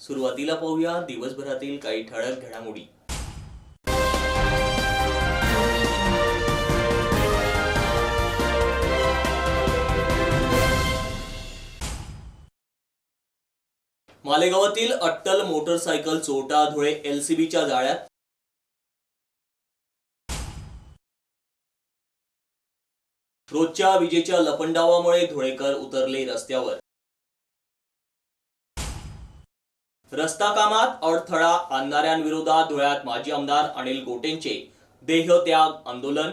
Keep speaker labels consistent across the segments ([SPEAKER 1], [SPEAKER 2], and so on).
[SPEAKER 1] सुरुवातीला पाहूया दिवसभरातील काही ठळक घडामोडी. मालेगावातील अट्टल मोटरसायकल चोटा धुळे एलसीबीच्या जाळ्यात रोजच्या विजेच्या लपंडावामुळे धुळेकर उतरले रस्त्यावर. रस्ता कामात अडथळा आणणाऱ्यांविरोधात धुळ्यात माजी आमदार अनिल गोटेंचे देहत्याग आंदोलन.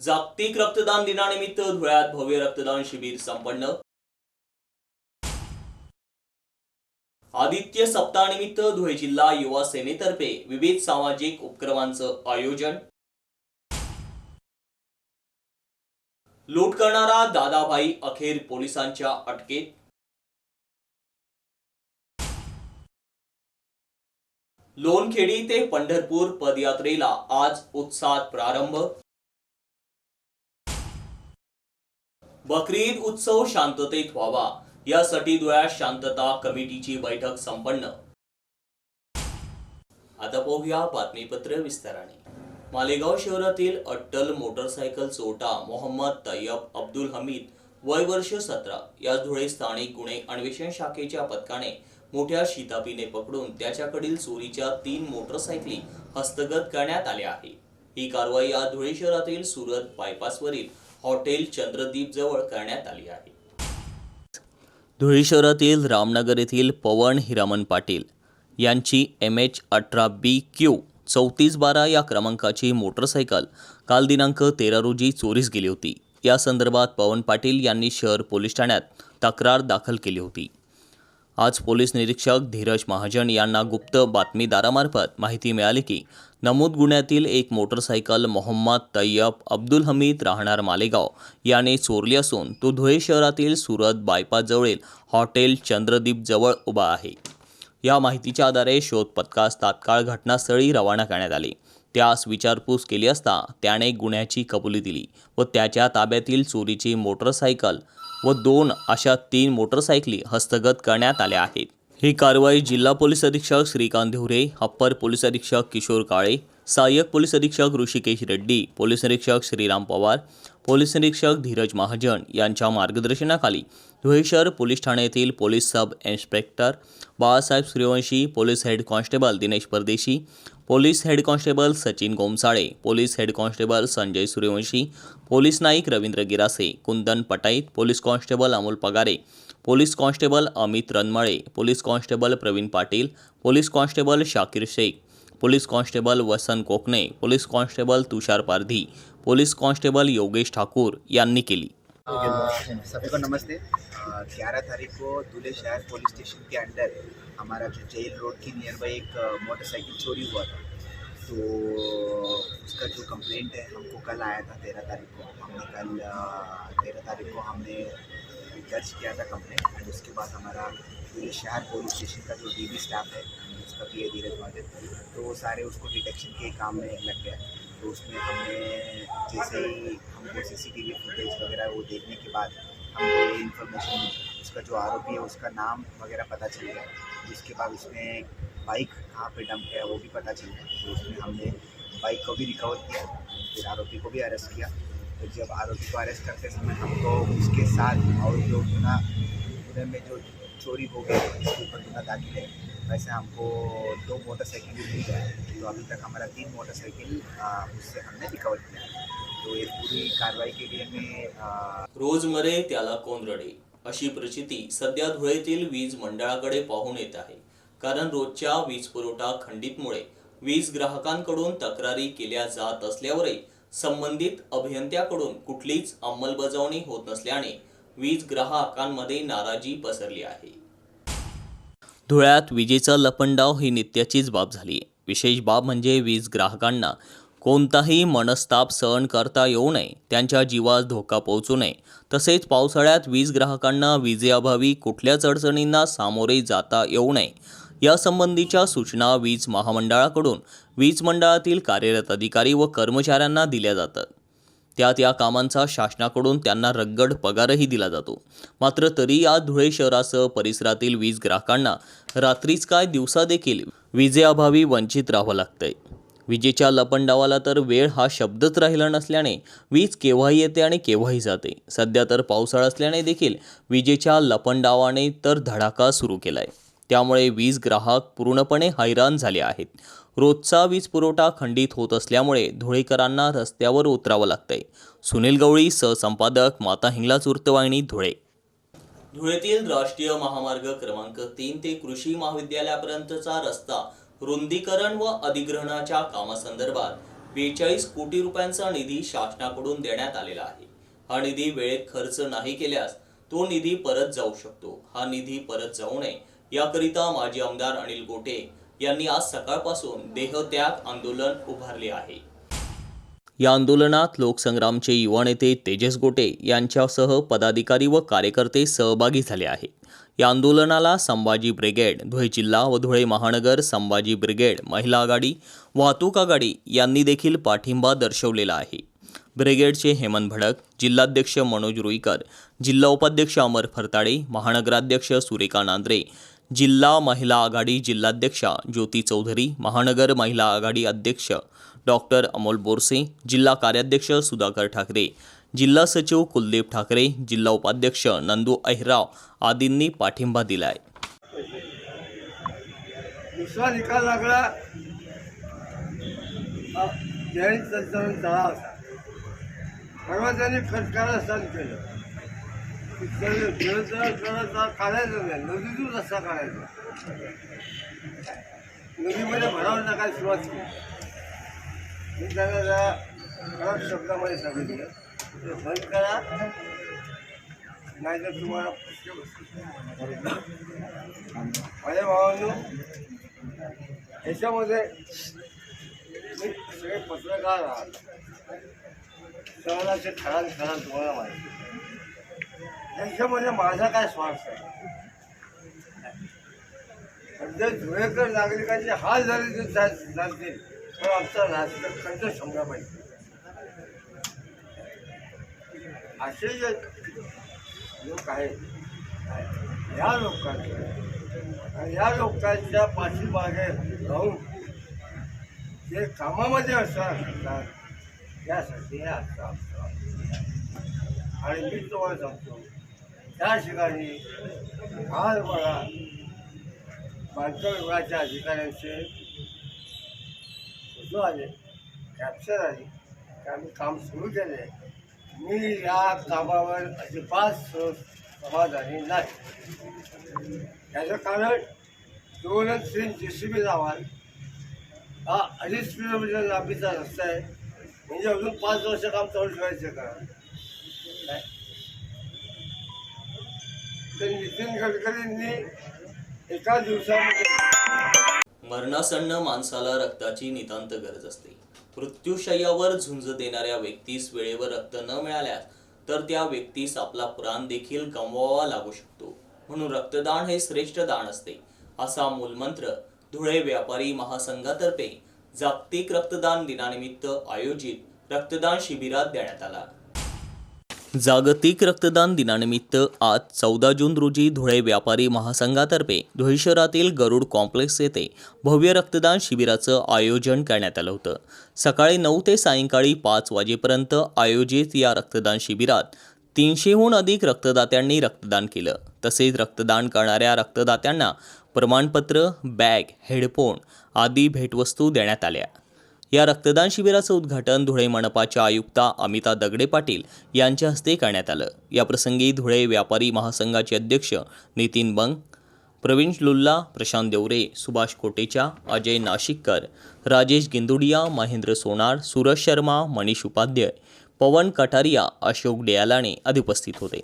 [SPEAKER 1] जागतिक रक्तदान दिनानिमित्त धुळ्यात भव्य रक्तदान शिबिर संपन्न. आदित्य सप्ताहानिमित्त धुळे जिल्हा युवा सेनेतर्फे विविध सामाजिक उपक्रमांचं आयोजन. लूट करणारा दादाभाई अखेर पोलिसांच्या अटकेत. लोणखेडी ते पंढरपूर पदयात्रेला आज उत्साहात प्रारंभ. बकरीद उत्सव शांततेत व्हावा यासाठी धुळ्यात शांतता कमिटीची बैठक संपन्न. आता पाहूया बातमीपत्र विस्ताराने. मालेगाव शहरातील अट्टल मोटरसायकल चोटा मोहम्मद तय्यब अब्दुल हमीद वय वर्ष सतरा. या धुळे स्थानिक गुन्हे अन्वेषण शाखेच्या पथकाने मोठ्या शितापीने पकडून त्याच्याकडील चोरीच्या तीन मोटरसायकली हस्तगत करण्यात आल्या आहे ही कारवाई आज धुळे शहरातील सुरत बायपासवरील हॉटेल चंद्रदीप जवळ करण्यात आली आहे. धुळे शहरातील रामनगर येथील पवन हिरामन पाटील यांची एम एच अठरा बी क्यू चौतीस बारा या क्रमांकाची मोटरसायकल काल दिनांक तेरा रोजी चोरीस गेली होती. या संदर्भात पवन पाटील यांनी शहर पोलीस ठाण्यात तक्रार दाखल केली होती. आज पोलीस निरीक्षक धीरज महाजन यांना गुप्त बातमीदारामार्फत माहिती मिळाली की नमूद गुन्ह्यातील एक मोटरसायकल मोहम्मद तय्यब अब्दुल हमीद राहणार मालेगाव याने चोरली असून तो धुळे शहरातील सुरत बायपासजवळील हॉटेल चंद्रदीप जवळ उभा आहे. या माहितीच्या आधारे शोध पथकास तात्काळ घटनास्थळी रवाना करण्यात आले. त्यास विचारपूस केली असता त्याने गुन्ह्याची कबुली दिली व त्याच्या ताब्यातील चोरीची मोटरसायकल व दोन अशा तीन मोटरसायकली हस्तगत करण्यात आल्या आहेत. ही कारवाई जिल्हा पोलीस अधीक्षक श्रीकांत धिवरे अप्पर पोलीस अधीक्षक किशोर काळे सहाय्यक पोलीस अधीक्षक ऋषिकेश रेड्डी पोलीस निरीक्षक श्रीराम पवार पोलीस निरीक्षक धीरज महाजन यांच्या मार्गदर्शनाखाली धुळे शहर पोलीस ठाणे येथील police sub inspector Balasaheb Suryavanshi police head constable Dinesh Pardeshi police head constable Sachin Gomsale police head constable Sanjay Suryavanshi police Naik Ravindra Girase Kundan Patait police constable Amol Pagare police constable Amit Ranmale police constable Pravin Patil police constable Shakir Shaikh police constable Vasant Kokane, police constable Tushar Pardhi, police constable Yogesh Thakur यांनी केली.
[SPEAKER 2] सभी को नमस्ते। ग्यारह तारीख को दूल्हे शहर police station के under हमारा जो जेल रोड की नियर बाई एक मोटरसाइकिल चोरी हुआ था। तो उसका जो कंप्लेंट है, हमको कल आया था तेरह तारीख को। हमने कल तेरह तारीख को हमने दर्ज किया था कंप्लेंट एंड उसके बाद हमारा दूल्हे शहर पुलिस स्टेशन का जो डी स्टाफ है उसका पी ए धीरज महाजन तो वो सारे उसको डिटेक्शन के काम में लग गया। तो उसमें हमने जैसे ही हमको C C T V footage वगैरह वो देखने के बाद हमको ये इन्फॉर्मेशन उसका जो आरोपी है, उसका नाम वगैरह पता चल गया। जिसके बाद उसमें बाइक कहाँ पे डंप है वो भी पता चल गया। तो उसमें हमने बाइक को भी रिकवर किया, फिर आरोपी को भी अरेस्ट किया। तो जब आरोपी को अरेस्ट करते समय हमको उसके साथ और जो गुना गुने में जो चोरी हो गई इसके ऊपर गुना दाखिल है वैसे हमको दो मोटरसाइकिल भी मिल गया तो अभी तक हमारा तीन मोटरसाइकिल उससे हमने रिकवर किया है। तो ये पूरी कार्रवाई के लिए मैं
[SPEAKER 1] रोज मरे त्याला कोण रडे अशी प्रचिती सध्या धुळेतील वीज मंडळाकडे पाहून येत आहे. कारण रोजच्या वीज पुरवठा खंडितमुळे वीज ग्राहकांकडून तक्रारी केल्या जात असल्यावरही संबंधित अभियंत्याकडून कुठलीच अंमलबजावणी होत नसल्याने वीज ग्राहकांमध्ये नाराजी पसरली आहे. धुळ्यात विजेचा लपंडाव ही नित्याचीच बाब झाली. आहे विशेष बाब म्हणजे वीज ग्राहकांना कोणताही मनस्ताप सहन करता येऊ नये त्यांच्या जीवास धोका पोहोचू नये. तसेच पावसाळ्यात वीज ग्राहकांना विजेअभावी कुठल्याच अडचणींना सामोरे जाता येऊ नये. यासंबंधीच्या सूचना वीज महामंडळाकडून वीज मंडळातील कार्यरत अधिकारी व कर्मचाऱ्यांना दिल्या जातात. त्यात या कामांचा शासनाकडून त्यांना रग्गड पगारही दिला जातो. मात्र तरी या धुळे शहरासह परिसरातील वीज ग्राहकांना रात्रीच काय दिवसा देखील विजेअभावी वंचित राहावं लागतंय. विजेच्या लपंडावाला तर वेळ हा शब्दच राहिला नसल्याने वीज केव्हाही येते आणि केव्हाही जाते. सध्या तर पावसाळा असल्याने देखील विजेच्या लपंडावाने तर धडाका सुरू केला आहे त्यामुळे वीज ग्राहक पूर्णपणे हैराण झाले आहेत. रोजचा वीज पुरवठा खंडित होत असल्यामुळे धुळेकरांना रस्त्यावर उतरावं लागतंय. सुनील गवळी सहसंपादक माता हिंगलाज वृत्तवाहिनी धुळे. धुळेतील राष्ट्रीय महामार्ग क्रमांक तीन ते कृषी महाविद्यालयापर्यंतचा रस्ता रुंदीकरण व अधिग्रहणाच्या कामासंदर्भात बेचाळीस कोटी रुपयांचा निधी शासनाकडून देण्यात आलेला आहे. हा निधी वेळेत खर्च नाही केल्यास तो निधी परत जाऊ शकतो. हा निधी परत जाऊ नये याकरिता माजी आमदार अनिल गोटे यांनी आज सकाळपासून देहत्याग आंदोलन उभारले आहे. या आंदोलनात लोकसंग्रामचे युवा नेते तेजस गोटे यांच्यासह पदाधिकारी व कार्यकर्ते सहभागी झाले आहे. या आंदोलनाला संभाजी ब्रिगेड धुळे जिल्हा व धुळे महानगर संभाजी ब्रिगेड महिला आघाडी वाहतूक आघाडी यांनी देखील पाठिंबा दर्शवलेला आहे. ब्रिगेडचे हेमंत भडक जिल्हाध्यक्ष मनोज रुईकर जिल्हा उपाध्यक्ष अमर फरताडे महानगराध्यक्ष सुरेखा नांद्रे जिल्हा महिला आघाडी जिल्हाध्यक्षा ज्योती चौधरी महानगर महिला आघाडी अध्यक्ष डॉक्टर अमोल बोरसे जिल्हा कार्याध्यक्ष सुधाकर ठाकरे जिल्हा सचिव कुलदीप ठाकरे जिल्हा उपाध्यक्ष नंदू अहिराव आदींनी पाठिंबा दिलाय.
[SPEAKER 3] दुसरा निकाल लागला. हा परवा त्यांनी खटकाला सण केलं. की जल- जलतळ करायचा काढायचं नाही नदीतून रस्ता काढायचा नदीमध्ये भरावर टाकायला सुरुवात केली मी त्यांना जरा शब्दामध्ये सांगितलं ते बंद करा नाहीतर तुम्हाला माझ्या भावांनो याच्यामध्ये मी सगळे पत्रकार आहात. शहराचे खरान खरान तुम्हाला माहिती. त्यांच्यामध्ये माझा काय स्वार्थ आहे? म्हणजे धुळेकर नागरिकांचे हाल झाले ते जा- जातील. तर आमचा राजकीय खंड समजा पाहिजे असे जे लोक आहेत या लोकांचे आणि या लोकांच्या पाठीमागे राहून ते कामामध्ये असतात यासाठी हे असतं आणि मी तुम्हाला सांगतो त्या ठिकाणी आज मला बांधकाम विभागाच्या अधिकाऱ्यांचे फोटो आले कॅप्चर आले की आम्ही काम सुरू केले मी या कामावर अजिबात समाधानी नाही. याचं कारण दोन तीन जे सी बी लावाल. हा अडीच किलोमीटर लांबीचा रस्ता आहे. म्हणजे अजून पाच वर्ष काम चालू ठेवायचं का? तर नितीन गडकरींनी एका दिवसामध्ये
[SPEAKER 1] मरणासन्न माणसाला रक्ताची नितांत गरज असते. मृत्यूशय्यावर झुंज देणाऱ्या व्यक्तीस वेळेवर रक्त न मिळाल्यास तर त्या व्यक्तीस आपला प्राण देखील गमवावा लागू शकतो. म्हणून रक्तदान हे श्रेष्ठ दान असते. असा मूलमंत्र धुळे व्यापारी महासंघातर्फे जागतिक रक्तदान दिनानिमित्त आयोजित रक्तदान शिबिरात देण्यात आला. जागतिक रक्तदान दिनानिमित्त आज चौदा जून रोजी धुळे व्यापारी महासंघातर्फे धुळे शहरातील गरुड कॉम्प्लेक्स येथे भव्य रक्तदान शिबिराचं आयोजन करण्यात आलं होतं. सकाळी नऊ ते सायंकाळी पाच वाजेपर्यंत आयोजित या रक्तदान शिबिरात तीनशेहून अधिक रक्तदात्यांनी रक्तदान केलं. तसेच रक्तदान करणाऱ्या रक्तदात्यांना प्रमाणपत्र बॅग हेडफोन आदी भेटवस्तू देण्यात आल्या. या रक्तदान शिबिराचं उद्घाटन धुळे मनपाच्या आयुक्ता अमिता दगडे पाटील यांच्या हस्ते करण्यात आलं. याप्रसंगी धुळे व्यापारी महासंघाचे अध्यक्ष नितीन बंग प्रवीण लुल्ला प्रशांत देवरे सुभाष कोटेचा अजय नाशिककर राजेश गिंदुडिया महेंद्र सोनार सूरज शर्मा मनीष उपाध्याय पवन कटारिया अशोक डेयालाने आदी उपस्थित होते.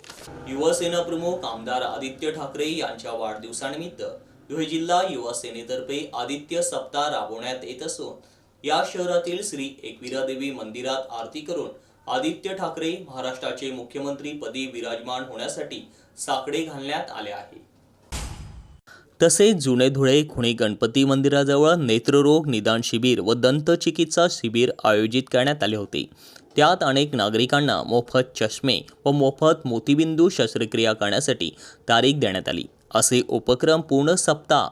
[SPEAKER 1] युवासेना प्रमुख आमदार आदित्य ठाकरे यांच्या वाढदिवसानिमित्त धुळे जिल्हा युवा सेनेतर्फे आदित्य सप्ताह राबवण्यात येत असून या शहरातील श्री एकविरादेवी मंदिरात आरती करून आदित्य ठाकरे महाराष्ट्राचे मुख्यमंत्री पदी विराजमान होण्यासाठी साकडे घालण्यात आले आहे. तसेच जुने धुळे खुणी गणपती मंदिराजवळ नेत्ररोग निदान शिबिर व दंत चिकित्सा शिबिर आयोजित करण्यात आले होते. त्यात अनेक नागरिकांना मोफत चष्मे व मोफत मोतीबिंदू शस्त्रक्रिया करण्यासाठी तारीख देण्यात आली. असे उपक्रम पूर्ण सप्ताह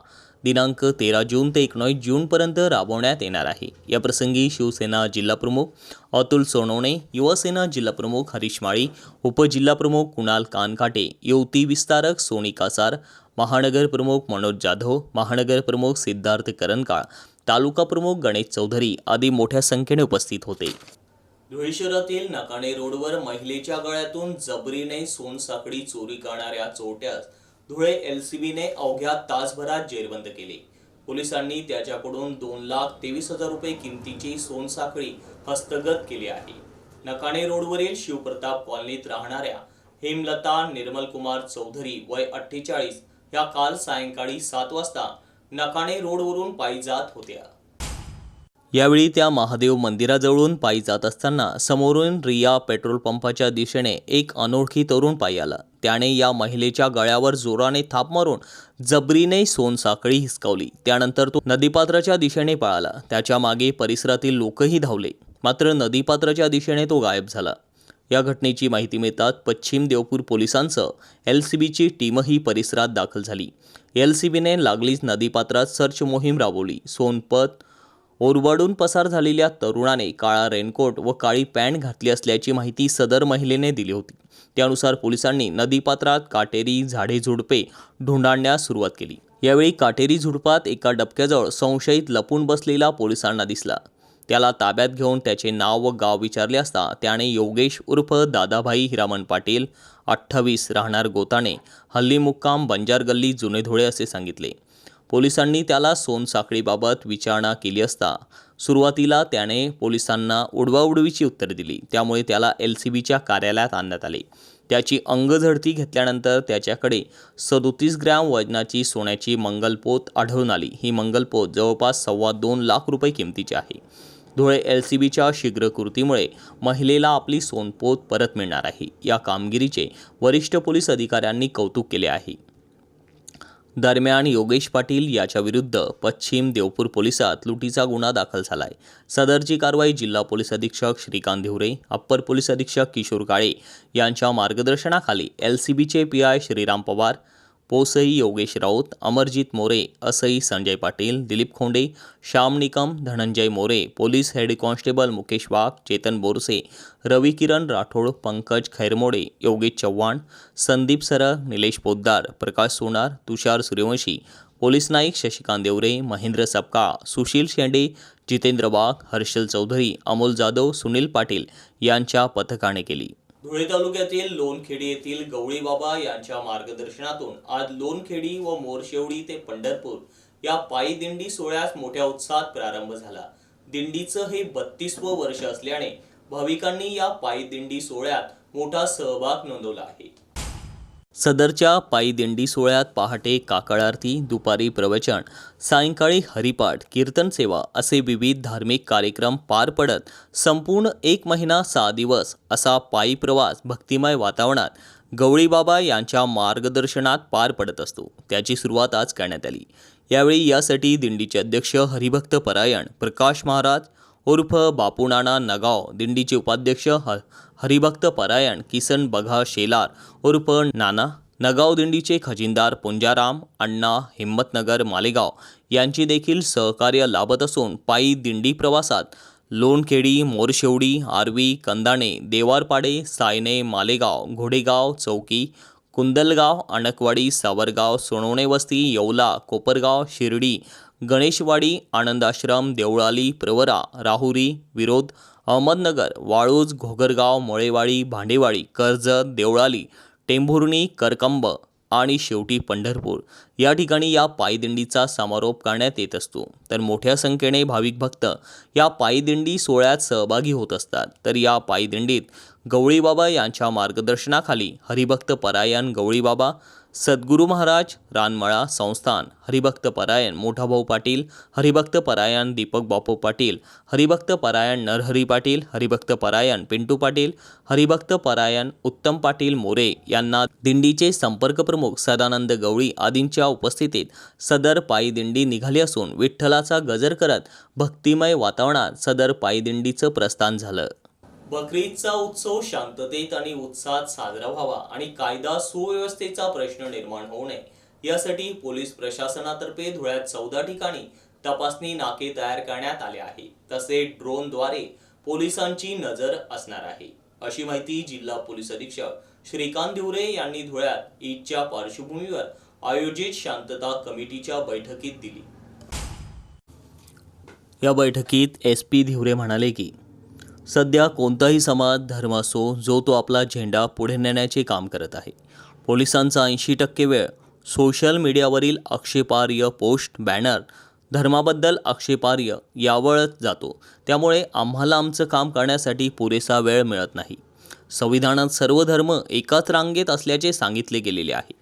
[SPEAKER 1] दिनांक तेरा जून ते एकोणीस जूनपर्यंत राबवण्यात येणार आहे. याप्रसंगी शिवसेना जिल्हाप्रमुख अतुल सोनवणे युवासेना जिल्हाप्रमुख हरीश माळी उपजिल्हाप्रमुख कुणाल कानकाटे युवती विस्तारक सोनी कासार महानगर प्रमुख मनोज जाधव महानगर प्रमुख सिद्धार्थ करनकाळ तालुका प्रमुख गणेश चौधरी आदी मोठ्या संख्येने उपस्थित होते. धुळे शहरातील नकाणे रोडवर महिलेच्या गळ्यातून जबरीने सोनसाखळी चोरी करणाऱ्या चोरट्यास धुळे एलसीबीने अवघ्या तासभरात जेरबंद केले. पोलिसांनी त्याच्याकडून दोन लाख तेवीस हजार रुपये किमतीची सोनसाखळी हस्तगत केली आहे. नकाणे रोडवरील शिवप्रताप कॉलनीत राहणाऱ्या हेमलता निर्मलकुमार चौधरी वय अठ्ठेचाळीस या काल सायंकाळी सात वाजता नकाणे रोडवरून पायी जात होत्या. यावेळी त्या महादेव मंदिराजवळून पायी जात असताना समोरून रिया पेट्रोल पंपाच्या दिशेने एक अनोळखी तरुण पायी आला. त्याने या महिलेच्या गळ्यावर जोराने थाप मारून जबरीने सोनसाखळी हिसकावली. त्यानंतर तो नदीपात्राच्या दिशेने पळाला. त्याच्यामागे परिसरातील लोकही धावले. मात्र नदीपात्राच्या दिशेने तो गायब झाला. या घटनेची माहिती मिळताच पश्चिम देवपूर पोलिसांचं एल सी बीची टीमही परिसरात दाखल झाली. एल सी बीने लागलीच नदीपात्रात सर्च मोहीम राबवली. सोनपत ओरबाडून पसार झालेल्या तरुणाने काळा रेनकोट व काळी पॅन्ट घातली असल्याची माहिती सदर महिलेने दिली होती. त्यानुसार पोलिसांनी नदीपात्रात काटेरी झाडे झुडपे ढुंडाळण्यास सुरुवात केली. यावेळी काटेरी झुडपात एका डबक्याजवळ संशयित लपून बसलेला पोलिसांना दिसला. त्याला ताब्यात घेऊन त्याचे नाव व गाव विचारले असता त्याने योगेश उर्फ दादाभाई हिरामन पाटील अठ्ठावीस राहणार गोताणे हल्ली मुक्काम बंजार गल्ली जुने धुळे असे सांगितले. पोलिसांनी त्याला सोनसाखळीबाबत विचारणा केली असता सुरुवातीला त्याने पोलिसांना उडवाउडवीची उत्तरे दिली. त्यामुळे त्याला एल सी बीच्या कार्यालयात आणण्यात आले. त्याची अंगझडती घेतल्यानंतर त्याच्याकडे सदोतीस ग्रॅम वजनाची सोन्याची मंगलपोत आढळून आली. ही मंगलपोत जवळपास सव्वा दोन लाख रुपये किमतीची आहे. धुळे एल सी बीच्या शीघ्र कृतीमुळे महिलेला आपली सोनपोत परत मिळणार आहे. या कामगिरीचे वरिष्ठ पोलीस अधिकाऱ्यांनी कौतुक केले आहे. दरम्यान योगेश पाटील याच्याविरुद्ध पश्चिम देवपूर पोलिसात लुटीचा गुन्हा दाखल झालाय. सदरची कारवाई जिल्हा पोलीस अधीक्षक श्रीकांत धिवरे अप्पर पोलीस अधीक्षक किशोर काळे यांच्या मार्गदर्शनाखाली एल सी बीचे पी आय श्रीराम पवार पोसई Yogesh Raut Amarjit More असई Sanjay Patil Dilip Khonde Shyam Nikam Dhananjay More police head constable Mukesh Wagh Chetan Borse Ravi Kiran Rathod Pankaj Khairmode Yogesh Chavan Sandeep Saral Nilesh Poddar Prakash Sonar Tushar Suryavanshi police Naik Shashikant Deore Mahendra Sapka Sushil Shende Jitendra Wagh Harshal Chaudhari Amol Jadhav Sunil Patil यांच्या पथकाने केली. धुळे तालुक्यातील लोणखेडी येथील गवळी बाबा यांच्या मार्गदर्शनातून आज लोणखेडी व मोरशेवडी ते पंढरपूर या पायी दिंडी सोहळ्यास मोठ्या उत्साहात प्रारंभ झाला. दिंडीचं हे बत्तीसवं वर्ष असल्याने भाविकांनी या पायी दिंडी सोहळ्यात मोठा सहभाग नोंदवला आहे. सदरच्या पायी दिंडी सोहळ्यात पहाटे काकळ आरती दुपारी प्रवचन सायंकाळी हरिपाठ कीर्तन सेवा असे विविध धार्मिक कार्यक्रम पार पडत संपूर्ण एक महिना सहा दिवस असा पायी प्रवास भक्तिमय वातावरणात गवळीबाबा यांच्या मार्गदर्शनात पार पडत असतो. त्याची सुरुवात आज करण्यात आली. यावेळी यासाठी दिंडीचे अध्यक्ष हरिभक्त परायण प्रकाश महाराज उर्फ बापूनाना नगाव दिंडीचे उपाध्यक्ष ह हरिभक्त परायण किसन बघा शेलार उर्फ नाना नगाव दिंडीचे खजिनदार पुंजाराम अण्णा हिम्मतनगर मालेगाव यांची देखील सहकार्य लाभत असून पायी दिंडी प्रवासात लोणखेडी मोरशेवडी आरवी कंदाणे देवारपाडे सायने मालेगाव घोडेगाव चौकी कुंदलगाव अणकवाडी सावरगाव सोनवणे वस्ती येवला कोपरगाव शिर्डी गणेशवाडी आनंदाश्रम देवळाली प्रवरा राहुरी विरोध अहमदनगर वाळूज घोगरगाव मोळेवाडी भांडेवाडी कर्जत देवळाली टेंभुर्णी करकंब आणि शेवटी पंढरपूर. या ठिकाणी या पायदिंडीचा समारोप करण्यात येत असतो. तर मोठ्या संख्येने भाविक भक्त या पायदिंडी सोहळ्यात सहभागी होत असतात. तर या पायदिंडीत गवळीबाबा यांच्या मार्गदर्शनाखाली हरिभक्त परायण गवळीबाबा सद्गुरू महाराज रानमळा संस्थान हरिभक्त परायण मोठाभाऊ पाटील हरिभक्त परायण दीपक बापू पाटील हरिभक्त परायण नरहरी पाटील हरिभक्त परायण पिंटू पाटील हरिभक्त परायण उत्तम पाटील मोरे यांना दिंडीचे संपर्क प्रमुख सदानंद गवळी आदींच्या उपस्थितीत सदर पायीदिंडी निघाली असून विठ्ठलाचा गजर करत भक्तिमय वातावरणात सदर पायीदिंडीचं प्रस्थान झालं. बकरीदचा उत्सव शांततेत आणि उत्साहात साजरा व्हावा आणि कायदा सुव्यवस्थेचा प्रश्न निर्माण होऊ नये. यासाठी पोलीस प्रशासनातर्फे धुळ्यात चौदा ठिकाणी तपासणी नाके तयार करण्यात आले आहे. तसे ड्रोनद्वारे पोलिसांची नजर असणार आहे. अशी माहिती जिल्हा पोलीस अधीक्षक श्रीकांत दिवरे यांनी धुळ्यात ईदच्या पार्श्वभूमीवर आयोजित शांतता कमिटीच्या बैठकीत दिली. या बैठकीत एस पी धिवरे म्हणाले की सध्या कोणताही समाज धर्म असो जो तो आपला झेंडा पुढे नेण्याचे काम करत आहे. पोलिसांचा ऐंशी टक्के वेळ सोशल मीडियावरील आक्षेपार्ह पोस्ट बॅनर धर्माबद्दल आक्षेपार्ह यावळच जातो. त्यामुळे आम्हाला आमचं काम करण्यासाठी पुरेसा वेळ मिळत नाही. संविधानात सर्व धर्म एकाच रांगेत असल्याचे सांगितले गेलेले आहे.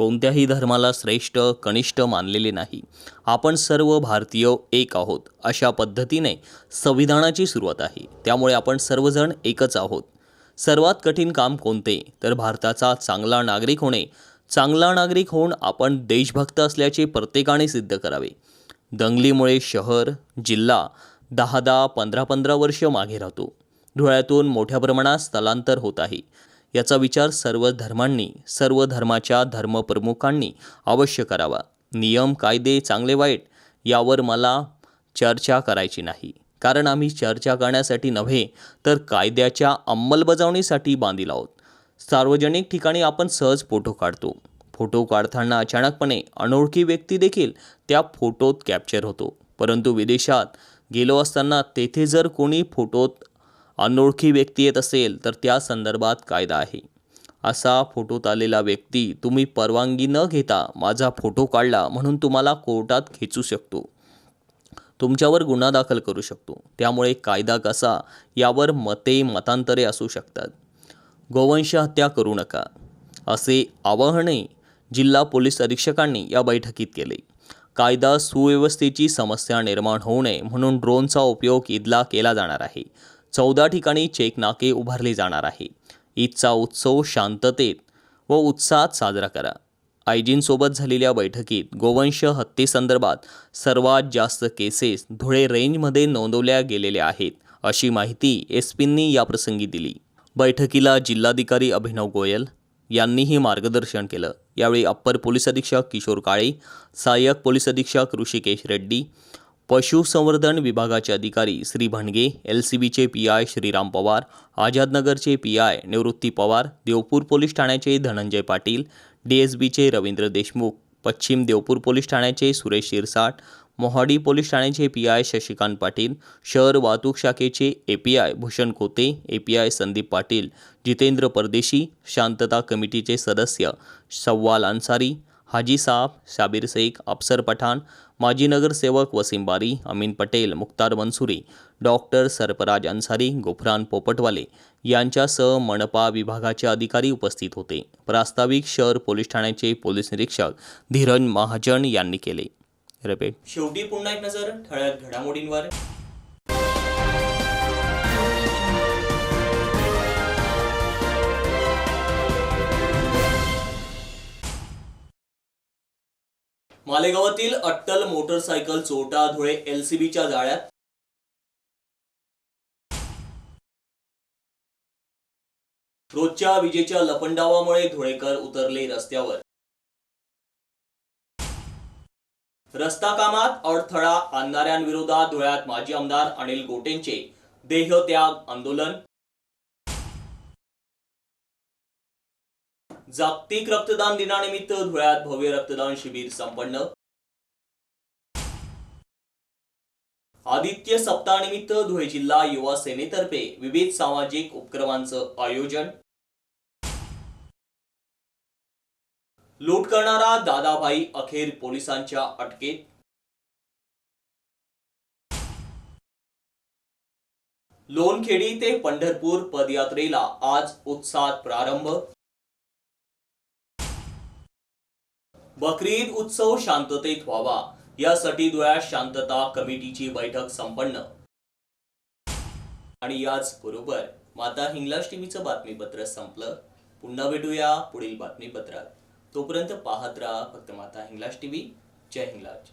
[SPEAKER 1] कोणत्याही धर्माला श्रेष्ठ कनिष्ठ मानलेले नाही. आपण सर्व भारतीय एक आहोत. अशा पद्धतीने संविधानाची सुरुवात आहे. त्यामुळे आपण सर्वजण एकच आहोत. सर्वात कठीण काम कोणते? तर भारताचा चांगला नागरिक होणे. चांगला नागरिक होऊन आपण देशभक्त असल्याचे प्रत्येकाने सिद्ध करावे. दंगलीमुळे शहर जिल्हा दहा दहा पंधरा पंधरा वर्ष मागे राहतो. धुळ्यातून मोठ्या प्रमाणात स्थलांतर होत आहे. याचा विचार सर्व धर्मांनी सर्व धर्माच्या धर्मप्रमुखांनी अवश्य करावा. नियम कायदे चांगले वाईट यावर मला चर्चा करायची नाही. कारण आम्ही चर्चा करण्यासाठी नव्हे तर कायद्याच्या अंमलबजावणीसाठी बांधील आहोत. सार्वजनिक ठिकाणी आपण सहज फोटो काढतो. फोटो काढताना अचानकपणे अनोळखी व्यक्ती देखील त्या फोटोत कॅप्चर होतो. परंतु विदेशात गेलो असताना तेथे जर कोणी फोटोत अनोळखी व्यक्ती येत असेल तर त्या संदर्भात कायदा आहे. असा फोटोत आलेला व्यक्ती तुम्ही परवानगी न घेता माझा फोटो काढला म्हणून तुम्हाला कोर्टात खेचू शकतो. तुमच्यावर गुन्हा दाखल करू शकतो. त्यामुळे कायदा कसा यावर मते मतांतरे असू शकतात. गोवंश हत्या करू नका. असे आवाहनही जिल्हा पोलीस अधीक्षकांनी या बैठकीत केले. कायदा सुव्यवस्थेची समस्या निर्माण होऊ नये म्हणून ड्रोनचा उपयोग ईदला केला जाणार आहे. चौदा ठिकाणी चेक नाके उभारले जाणार आहे. ईदचा उत्सव शांततेत व उत्साहात साजरा करा. आयजींसोबत झालेल्या बैठकीत गोवंश हत्येसंदर्भात सर्वात जास्त केसेस धुळे रेंजमध्ये नोंदवल्या गेलेल्या आहेत अशी माहिती एस पींनी याप्रसंगी दिली. बैठकीला जिल्हाधिकारी अभिनव गोयल यांनीही मार्गदर्शन केलं. यावेळी अप्पर पोलीस अधीक्षक किशोर काळे सहाय्यक पोलीस अधीक्षक ऋषिकेश रेड्डी पशुसंवर्धन विभागाचे अधिकारी श्री भांडगे एल सी बीचे P I Shriram Pawar आझादनगरचे P I Nivrutti Pawar Deopur police ठाण्याचे धनंजय पाटील डी एस बीचे रवींद्र देशमुख पश्चिम देवपूर पोलीस ठाण्याचे सुरेश शिरसाट मोहाडी पोलीस ठाण्याचे पी आय शशिकांत पाटील शहर वाहतूक शाखेचे A P I Bhushan Khote A P I Sandeep Patil Jitendra Pardeshi शांतता कमिटीचे सदस्य सव्वाल अन्सारी हाजी साहब शाबीर शेख अफसर पठाण माजी नगरसेवक वसीम बारी अमीन पटेल मुख्तार मनसुरी डॉक्टर सरफराज अन्सारी गुफरान पोपटवाले यांच्यासह मनपा विभागाचे अधिकारी उपस्थित होते. प्रास्ताविक शहर पोलीस ठाण्याचे पोलीस निरीक्षक धीरज महाजन यांनी केले. रपेट शेवटी पुन्हा एक नजर ठळक घडामोडींवर. मालेगावातील अट्टल मोटरसायकल चोरटा धुळे एलसीबीच्या जाळ्यात रोजच्या विजेच्या लपंडावामुळे धुळेकर उतरले रस्त्यावर. रस्ता कामात अडथळा आणणाऱ्यांविरोधात धुळ्यात माजी आमदार अनिल गोटेंचे देहत्याग आंदोलन जागतिक रक्तदान दिनानिमित्त धुळ्यात भव्य रक्तदान शिबिर संपन्न. आदित्य सप्ताहानिमित्त धुळे जिल्हा युवा सेनेतर्फे विविध सामाजिक उपक्रमांचं आयोजन. लूट करणारा दादाभाई अखेर पोलिसांच्या अटकेत. लोणखेडी ते पंढरपूर पदयात्रेला आज उत्साहात प्रारंभ. बकरीद उत्सव शांततेत व्हावा. यासाठी धुळ्यात शांतता कमिटीची बैठक संपन्न. आणि याच बरोबर माता हिंगलाज टीव्हीचं बातमीपत्र संपलं. पुन्हा भेटूया पुढील बातमीपत्रात. तोपर्यंत पाहत राहा फक्त माता हिंगलाज टीव्ही. जय हिंगलाज.